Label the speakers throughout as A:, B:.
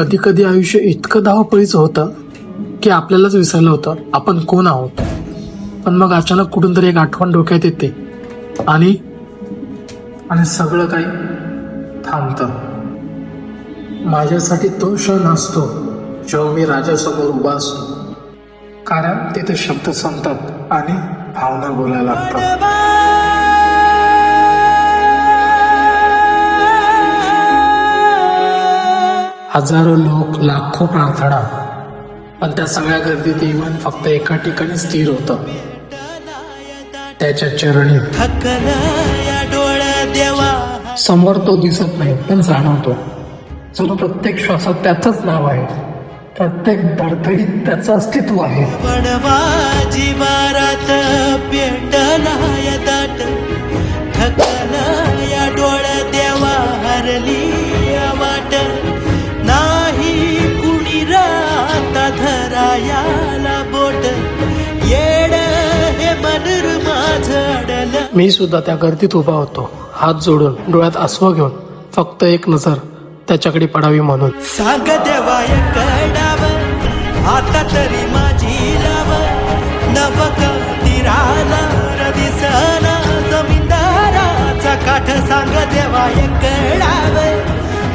A: कधी कधी आयुष्य इतकं धावपळीचं होतं की आपल्यालाच विसरलं होतं. आपण कोण आहोत? पण मग अचानक कुठून तरी एक आठवण डोक्यात येते. आणि आणि सगळं काही थांबतं. माझ्यासाठी तो क्षण असतो जेव्हा मी राजासमोर उभा असतो. कारण तिथे शब्द संपतात आणि भावना बोलायला लागतात. हजारो लोक लाखो प्रार्थना. पण त्या सगळ्या गर्दीत इमान फक्त एका ठिकाणी स्थिर होतं. त्याच्या चरणी.
B: या डोळ्या देवा
A: समोर तो दिसत नाही पण जाणवतो. जणू प्रत्येक श्वासात त्याचंच नाव आहे. प्रत्येक धडधडीत त्याचं अस्तित्व आहे. मी सुद्धा त्या गर्दीत उभा होतो. हात जोडून डोळ्यात आसवा घेऊन फक्त एक नजर त्याच्याकडे पडावी म्हणून.
B: सांग देवा एकडाव आता तरी माझी लाव नवक तिराला दिसना जमीनदाराचा काठ. सांग देवा एकडाव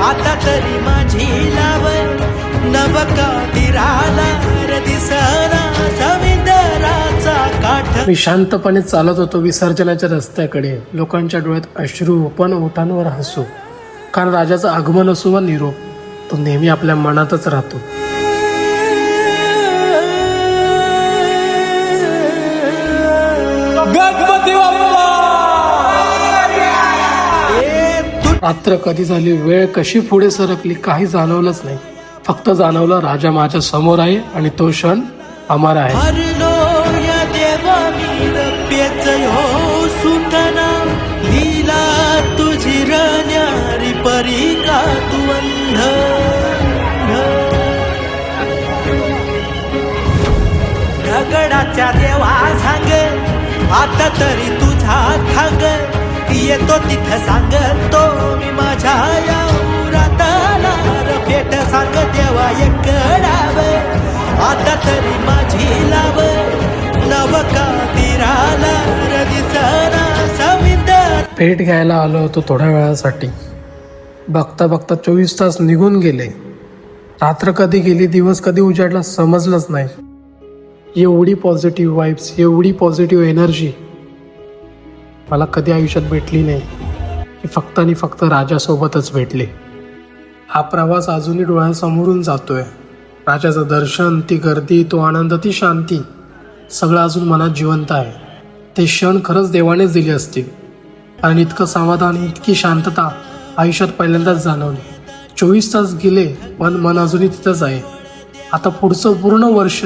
B: आता तरी माझी लाव नवक तिराला दिसना
A: मी शांतपणे चालत होतो विसर्जनाच्या रस्त्याकडे. लोकांच्या डोळ्यात अश्रू पण ओठांवर हसू. कारण राजाचं आगमन असो वा निरोप तो नेहमी आपल्या मनातच राहतो. रात्र कधी झाली वेळ कशी पुढे सरकली काही जाणवलंच नाही. फक्त जाणवलं राजा माझ्यासमोर आहे आणि तो क्षण अमर आहे.
B: दगडाच्या देवा सांग आता तरी तुझा खांग येतो तिथं सांगतो मी माझ्या या उराताला. पेट सांग देवा एकडाव आता तरी माझी लाव नवका तिराला दिसना समिंदर
A: भेट घ्यायला आलो होतो थोड्या वेळासाठी. बघता बघता चोवीस तास निघून गेले. रात्र कधी गेली दिवस कधी उजाडला समजलंच नाही. एवढी पॉझिटिव्ह वाईब्स एवढी पॉझिटिव्ह एनर्जी मला कधी आयुष्यात भेटली नाही. की फक्त आणि फक्त राजासोबतच भेटले. हा प्रवास अजूनही डोळ्यासमोरून जातोय. राजाचं दर्शन ती गर्दी तो आनंद ती शांती सगळं अजून मनात जिवंत आहे. ते क्षण खरंच देवानेच दिले असतील. आणि इतकं समाधान इतकी शांतता आयुष्यात पहिल्यांदाच जाणवली. चोवीस तास गेले पण मन अजूनही तिथंच आहे. आता पुढचं पूर्ण वर्ष